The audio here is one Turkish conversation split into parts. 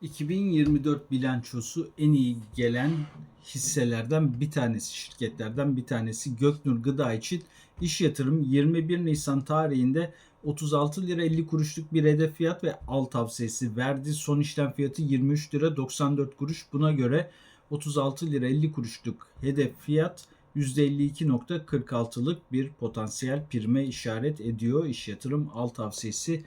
2024 bilançosu en iyi gelen hisselerden bir tanesi, şirketlerden bir tanesi Göknur Gıda için iş yatırım 21 Nisan tarihinde 36 lira 50 kuruşluk bir hedef fiyat ve al tavsiyesi verdi. Son işlem fiyatı 23 lira 94 kuruş. Buna göre 36 lira 50 kuruşluk hedef fiyat %52.46'lık bir potansiyel prime işaret ediyor. İş yatırım al tavsiyesi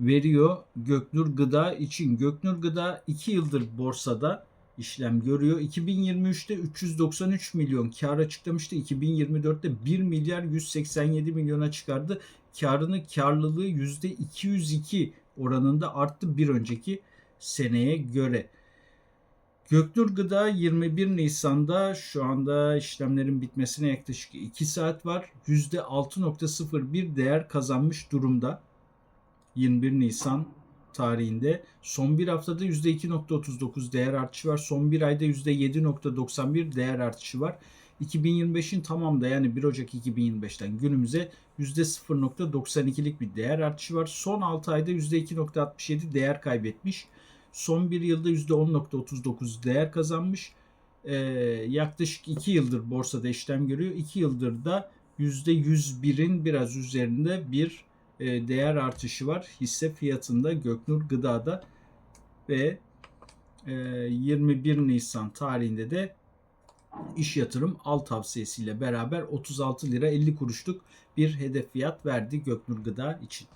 veriyor Göknur Gıda için. Göknur Gıda 2 yıldır borsada işlem görüyor. 2023'te 393 milyon kar açıklamıştı. 2024'te 1 milyar 187 milyona çıkardı. Karını karlılığı %202 oranında arttı bir önceki seneye göre. Göknur Gıda 21 Nisan'da şu anda işlemlerin bitmesine yaklaşık 2 saat var. %6.01 değer kazanmış durumda. 21 Nisan tarihinde. Son bir haftada %2.39 değer artışı var. Son bir ayda %7.91 değer artışı var. 2025'in tamamda yani 1 Ocak 2025'ten günümüze %0.92'lik bir değer artışı var. Son 6 ayda %2.67 değer kaybetmiş. Son bir yılda %10.39 değer kazanmış. Ee, yaklaşık 2 yıldır borsada işlem görüyor. 2 yıldır da %101'in biraz üzerinde bir değer artışı var hisse fiyatında Göknur Gıda'da ve e, 21 Nisan tarihinde de iş yatırım al tavsiyesiyle beraber 36 lira 50 kuruşluk bir hedef fiyat verdi Göknur Gıda için.